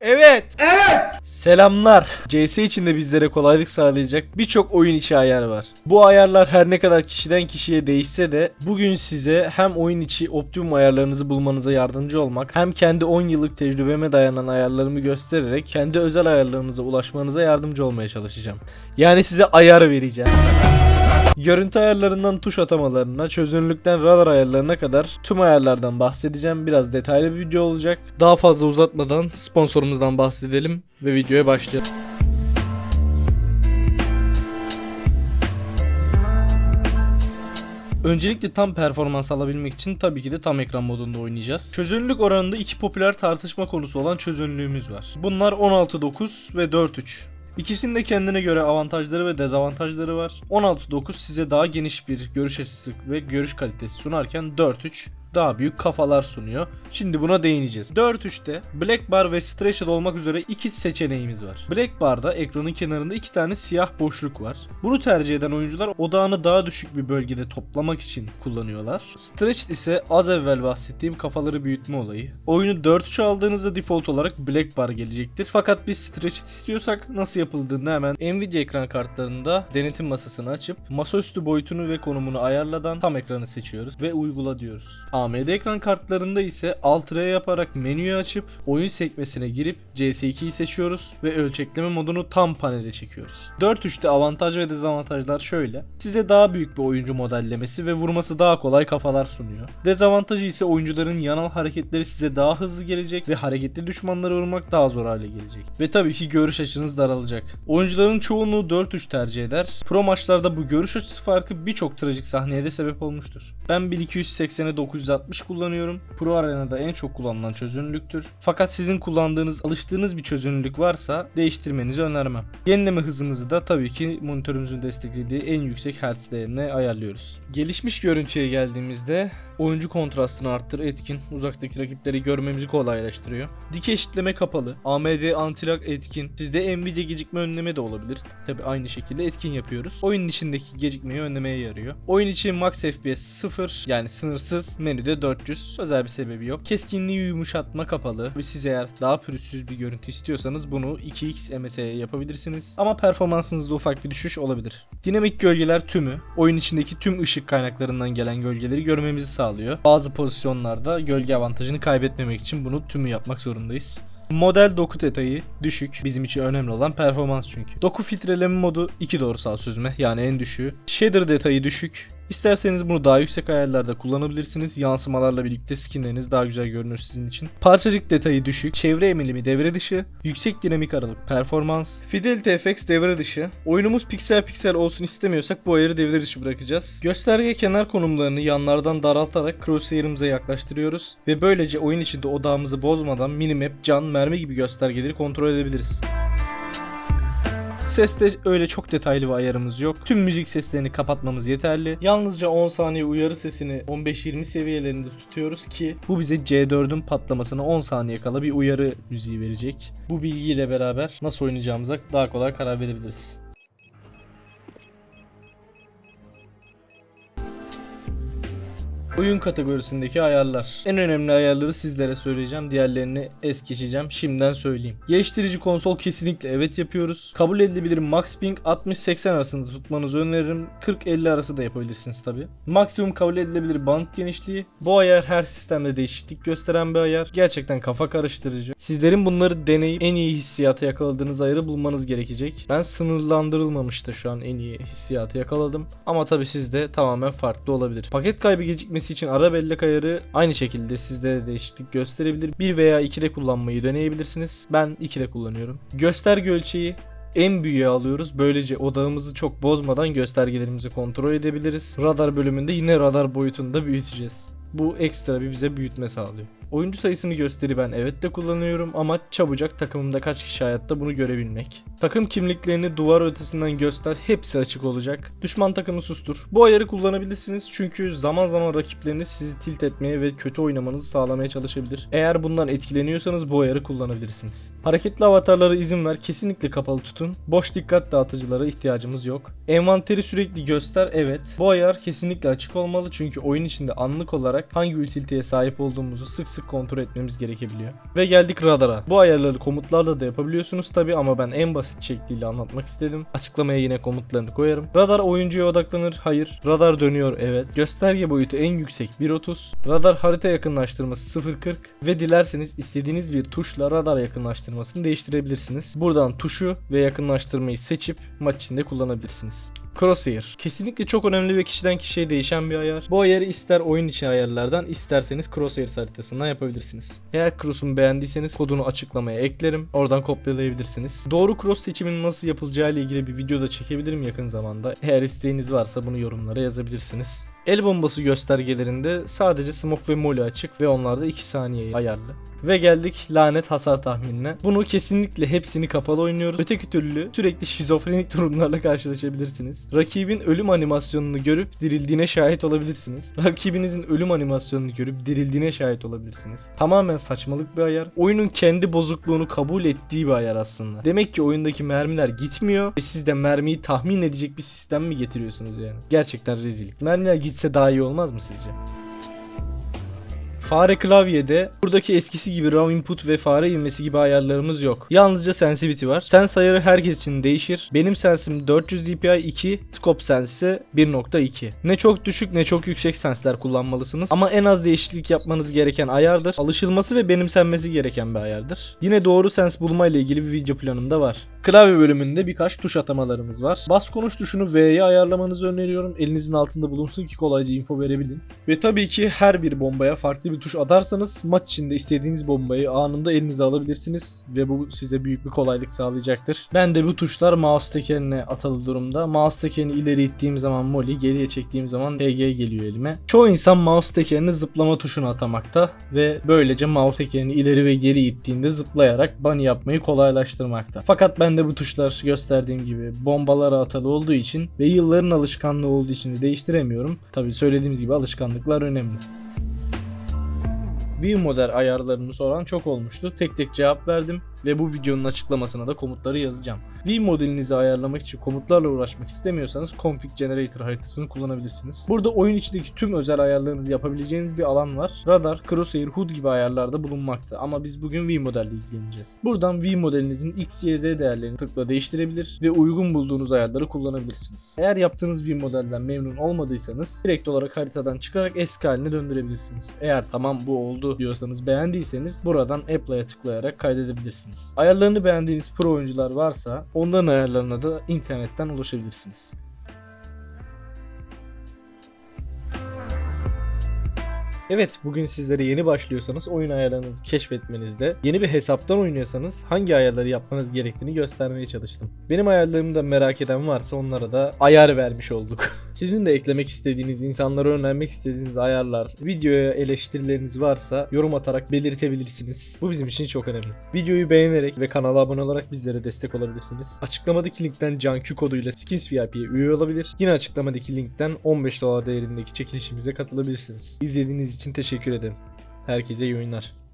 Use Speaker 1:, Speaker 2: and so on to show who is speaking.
Speaker 1: Evet. Evet. Selamlar. CS içinde bizlere kolaylık sağlayacak birçok oyun içi ayar var. Bu ayarlar her ne kadar kişiden kişiye değişse de bugün size hem oyun içi optimum ayarlarınızı bulmanıza yardımcı olmak hem kendi 10 yıllık tecrübeme dayanan ayarlarımı göstererek kendi özel ayarlarınıza ulaşmanıza yardımcı olmaya çalışacağım. Yani size ayar vereceğim. Görüntü ayarlarından tuş atamalarına, çözünürlükten radar ayarlarına kadar tüm ayarlardan bahsedeceğim. Biraz detaylı bir video olacak. Daha fazla uzatmadan sponsorumuzdan bahsedelim ve videoya başlayalım. Öncelikle tam performans alabilmek için tabii ki de tam ekran modunda oynayacağız. Çözünürlük oranında iki popüler tartışma konusu olan çözünürlüğümüz var. Bunlar 16.9 ve 4.3. İkisinin de kendine göre avantajları ve dezavantajları var. 16.9 size daha geniş bir görüş açısı ve görüş kalitesi sunarken 4.3 daha büyük kafalar sunuyor. Şimdi buna değineceğiz. 4.3'te Black Bar ve Stretched olmak üzere iki seçeneğimiz var. Black Bar'da ekranın kenarında iki tane siyah boşluk var. Bunu tercih eden oyuncular odağını daha düşük bir bölgede toplamak için kullanıyorlar. Stretched ise az evvel bahsettiğim kafaları büyütme olayı. Oyunu 4.3 aldığınızda default olarak Black Bar gelecektir. Fakat biz Stretched istiyorsak nasıl yapıldığını hemen Nvidia ekran kartlarında denetim masasını açıp masaüstü boyutunu ve konumunu ayarladan tam ekranı seçiyoruz ve uygula diyoruz. AMD ekran kartlarında ise Alt R yaparak menüyü açıp oyun sekmesine girip CS2'yi seçiyoruz ve ölçekleme modunu tam panele çekiyoruz. 4.3'te avantaj ve dezavantajlar şöyle. Size daha büyük bir oyuncu modellemesi ve vurması daha kolay kafalar sunuyor. Dezavantajı ise oyuncuların yanal hareketleri size daha hızlı gelecek ve hareketli düşmanları vurmak daha zor hale gelecek. Ve tabii ki görüş açınız daralacak. Oyuncuların çoğunluğu 4-3 tercih eder. Pro maçlarda bu görüş açısı farkı birçok trajik sahneye de sebep olmuştur. Ben 1280'e 960 kullanıyorum. Pro Arena'da en çok kullanılan çözünürlüktür. Fakat sizin kullandığınız, alıştığınız bir çözünürlük varsa değiştirmenizi önermem. Yenileme hızınızı da tabii ki monitörümüzün desteklediği en yüksek hertz değerine ayarlıyoruz. Gelişmiş görüntüye geldiğimizde oyuncu kontrastını arttır etkin, uzaktaki rakipleri görmemizi kolaylaştırıyor. Dik eşitleme kapalı, AMD anti-lag etkin, sizde Nvidia gecikme önleme de olabilir. Tabi aynı şekilde etkin yapıyoruz. Oyun içindeki gecikmeyi önlemeye yarıyor. Oyun için max FPS 0 yani sınırsız, menüde 400. Özel bir sebebi yok. Keskinliği yumuşatma kapalı ve siz eğer daha pürüzsüz bir görüntü istiyorsanız bunu 2x MS'ye yapabilirsiniz. Ama performansınızda ufak bir düşüş olabilir. Dinamik gölgeler tümü, oyun içindeki tüm ışık kaynaklarından gelen gölgeleri görmemizi sağlıyor. Bazı pozisyonlarda gölge avantajını kaybetmemek için bunu tümü yapmak zorundayız. Model doku detayı düşük. Bizim için önemli olan performans çünkü. Doku filtreleme modu 2 doğrusal süzme yani en düşüğü. Shader detayı düşük. İsterseniz bunu daha yüksek ayarlarda kullanabilirsiniz. Yansımalarla birlikte skinleriniz daha güzel görünür sizin için. Parçacık detayı düşük. Çevre emilimi devre dışı. Yüksek dinamik aralık performans. Fidelity FX devre dışı. Oyunumuz piksel piksel olsun istemiyorsak bu ayarı devre dışı bırakacağız. Gösterge kenar konumlarını yanlardan daraltarak crosshair'ımıza yaklaştırıyoruz. Ve böylece oyun içinde odağımızı bozmadan minimap, can, mermi gibi göstergeleri kontrol edebiliriz. Seste öyle çok detaylı bir ayarımız yok. Tüm müzik seslerini kapatmamız yeterli. Yalnızca 10 saniye uyarı sesini 15-20 seviyelerinde tutuyoruz ki bu bize C4'ün patlamasına 10 saniye kala bir uyarı müziği verecek. Bu bilgiyle beraber nasıl oynayacağımıza daha kolay karar verebiliriz. Oyun kategorisindeki ayarlar. En önemli ayarları sizlere söyleyeceğim. Diğerlerini es geçeceğim. Şimdiden söyleyeyim. Geliştirici konsol kesinlikle evet yapıyoruz. Kabul edilebilir max ping 60-80 arasında tutmanızı öneririm. 40-50 arası da yapabilirsiniz tabi. Maksimum kabul edilebilir band genişliği. Bu ayar her sistemde değişiklik gösteren bir ayar. Gerçekten kafa karıştırıcı. Sizlerin bunları deneyip en iyi hissiyatı yakaladığınız ayarı bulmanız gerekecek. Ben sınırlandırılmamış da şu an en iyi hissiyatı yakaladım. Ama tabi sizde tamamen farklı olabilir. Paket kaybı gecikmesi için ara bellek ayarı aynı şekilde sizde de değişiklik gösterebilir. 1 veya 2'de kullanmayı deneyebilirsiniz. Ben 2'de kullanıyorum. Gösterge ölçeği en büyüğe alıyoruz. Böylece odağımızı çok bozmadan göstergelerimizi kontrol edebiliriz. Radar bölümünde yine radar boyutunda büyüteceğiz. Bu ekstra bir bize büyütme sağlıyor. Oyuncu sayısını gösteri ben evet de kullanıyorum ama çabucak takımımda kaç kişi hayatta bunu görebilmek. Takım kimliklerini duvar ötesinden göster hepsi açık olacak. Düşman takımı sustur. Bu ayarı kullanabilirsiniz çünkü zaman zaman rakipleriniz sizi tilt etmeye ve kötü oynamanızı sağlamaya çalışabilir. Eğer bundan etkileniyorsanız bu ayarı kullanabilirsiniz. Hareketli avatarlara izin ver kesinlikle kapalı tutun. Boş dikkat dağıtıcılara ihtiyacımız yok. Envanteri sürekli göster evet. Bu ayar kesinlikle açık olmalı çünkü oyun içinde anlık olarak hangi utiliteye sahip olduğumuzu sık sık kontrol etmemiz gerekebiliyor. Ve geldik radara. Bu ayarları komutlarla da yapabiliyorsunuz tabi ama ben en basit şekliyle anlatmak istedim. Açıklamaya yine komutlarını koyarım. Radar oyuncuya odaklanır. Hayır. Radar dönüyor. Evet. Gösterge boyutu en yüksek 1.30. Radar harita yakınlaştırması 0.40 ve dilerseniz istediğiniz bir tuşla radar yakınlaştırmasını değiştirebilirsiniz. Buradan tuşu ve yakınlaştırmayı seçip maç içinde kullanabilirsiniz. Crosshair. Kesinlikle çok önemli ve kişiden kişiye değişen bir ayar. Bu ayarı ister oyun içi ayarlardan isterseniz Crosshair haritasından yapabilirsiniz. Eğer Cross'umu beğendiyseniz kodunu açıklamaya eklerim. Oradan kopyalayabilirsiniz. Doğru Cross seçiminin nasıl yapılacağı ile ilgili bir video da çekebilirim yakın zamanda. Eğer isteğiniz varsa bunu yorumlara yazabilirsiniz. El bombası göstergelerinde sadece smoke ve molly açık ve onlarda 2 saniye ayarlı. Ve geldik lanet hasar tahminine. Bunu kesinlikle hepsini kapalı oynuyoruz. Öteki türlü sürekli şizofrenik durumlarla karşılaşabilirsiniz. Rakibin ölüm animasyonunu görüp dirildiğine şahit olabilirsiniz. Rakibinizin ölüm animasyonunu görüp dirildiğine şahit olabilirsiniz. Tamamen saçmalık bir ayar. Oyunun kendi bozukluğunu kabul ettiği bir ayar aslında. Demek ki oyundaki mermiler gitmiyor ve siz de mermiyi tahmin edecek bir sistem mi getiriyorsunuz yani? Gerçekten rezillik. Mermiler gitse daha iyi olmaz mı sizce? Fare klavyede buradaki eskisi gibi raw input ve fare ivmesi gibi ayarlarımız yok. Yalnızca sensitivity var. Sense ayarı herkes için değişir. Benim sensim 400 dpi 2, scope sensi 1.2. Ne çok düşük ne çok yüksek sensler kullanmalısınız. Ama en az değişiklik yapmanız gereken ayardır. Alışılması ve benimsenmesi gereken bir ayardır. Yine doğru sens bulma ile ilgili bir video planım da var. Klavye bölümünde birkaç tuş atamalarımız var. Bas konuş tuşunu V'ye ayarlamanızı öneriyorum. Elinizin altında bulunsun ki kolayca info verebilin. Ve tabii ki her bir bombaya farklı bir tuş atarsanız maç içinde istediğiniz bombayı anında elinize alabilirsiniz ve bu size büyük bir kolaylık sağlayacaktır. Ben de bu tuşlar mouse tekerine atalı durumda. Mouse tekerini ileri ittiğim zaman molly, geriye çektiğim zaman PG geliyor elime. Çoğu insan mouse tekerini zıplama tuşuna atamakta ve böylece mouse tekerini ileri ve geri ittiğinde zıplayarak bunny yapmayı kolaylaştırmakta. Fakat ben de bu tuşlar gösterdiğim gibi bombalara atalı olduğu için ve yılların alışkanlığı olduğu için de değiştiremiyorum. Tabi söylediğimiz gibi alışkanlıklar önemli. View model ayarlarını soran çok olmuştu. Tek tek cevap verdim ve bu videonun açıklamasına da komutları yazacağım. View modelinizi ayarlamak için komutlarla uğraşmak istemiyorsanız Config Generator haritasını kullanabilirsiniz. Burada oyun içindeki tüm özel ayarlarınızı yapabileceğiniz bir alan var. Radar, Crosshair, HUD gibi ayarlarda bulunmakta ama biz bugün View modelle ilgileneceğiz. Buradan View modelinizin X, Y, Z değerlerini tıkla değiştirebilir ve uygun bulduğunuz ayarları kullanabilirsiniz. Eğer yaptığınız View modelden memnun olmadıysanız direkt olarak haritadan çıkarak eski haline döndürebilirsiniz. Eğer tamam bu oldu diyorsanız beğendiyseniz buradan Apply'a tıklayarak kaydedebilirsiniz. Ayarlarını beğendiğiniz pro oyuncular varsa onların ayarlarına da internetten ulaşabilirsiniz. Evet bugün sizlere yeni başlıyorsanız oyun ayarlarınızı keşfetmenizde, yeni bir hesaptan oynuyorsanız hangi ayarları yapmanız gerektiğini göstermeye çalıştım. Benim ayarlarımı da merak eden varsa onlara da ayar vermiş olduk. Sizin de eklemek istediğiniz, insanlara önermek istediğiniz ayarlar, videoya eleştirileriniz varsa yorum atarak belirtebilirsiniz. Bu bizim için çok önemli. Videoyu beğenerek ve kanala abone olarak bizlere destek olabilirsiniz. Açıklamadaki linkten CanQ koduyla Skins VIP'ye üye olabilir. Yine açıklamadaki linkten 15 dolar değerindeki çekilişimize katılabilirsiniz. İzlediğiniz için teşekkür ederim. Herkese iyi oyunlar.